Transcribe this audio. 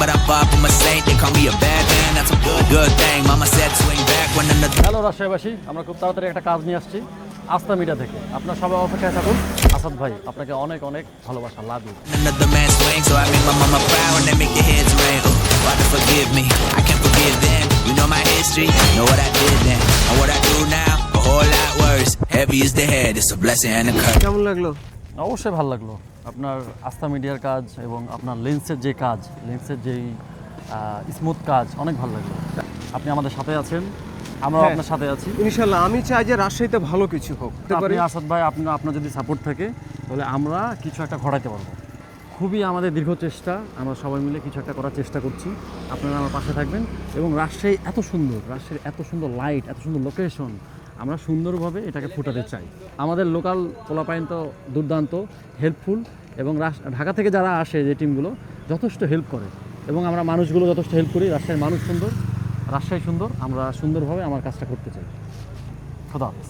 but I pop I'm a saint. They call me a bad man, that's a good, good thing. Mama said swing back when another. Hello রাজশাহীবাসী আমরা খুব তাড়াতাড়ি একটা কাজ নিয়ে আসছি আস্থা মিডিয়া থেকে আপনার সবাই অপেক্ষায় থাকুন আসাদ ভাই আপনাকে অনেক অনেক ভালোবাসা লাভ Another man swing, so I make my mama proud and they make their heads ring. Oh, Father, forgive me, I can't forgive them. You know my history, know what I did then, and what I do now. A whole lot worse. Heavy is the head, it's a blessing and a curse. কেমন লাগল অবশ্যই ভালো লাগল আপনার আস্থা মিডিয়ার কাজ এবং আপনার লেন্সের যে কাজ লেন্সের যেই স্মুথ কাজ অনেক ভালো লাগল। আপনি আমাদের সাথে আছেন আমরাও হ্যাঁ। আপনার সাথে আছি। ইনশাল্লাহ আমি চাই যে রাজশাহীতে ভালো কিছু হোক। আপনি আসাদ ভাই আপনার আপনার যদি সাপোর্ট থাকে তাহলে আমরা কিছু একটা ঘটাতে পারব। খুবই আমাদের দীর্ঘ চেষ্টা আমরা সবাই মিলে কিছু একটা করার চেষ্টা করছি। আপনারা আমার পাশে থাকবেন এবং রাজশাহী এত সুন্দর রাজশাহীর এত সুন্দর লাইট এত সুন্দর লোকেশন আমরা সুন্দরভাবে এটাকে ফুটাতে চাই। আমাদের লোকাল পোলাপাইন তো দুর্দান্ত হেল্পফুল এবং ঢাকা থেকে যারা আসে যে টিমগুলো যথেষ্ট হেল্প করে এবং আমরা মানুষগুলো যথেষ্ট হেল্প করি। রাজশাহীর মানুষ সুন্দর, রাজশাহী সুন্দর, আমরা সুন্দরভাবে আমার কাজটা করতে চাই। খোদা হাফেজ।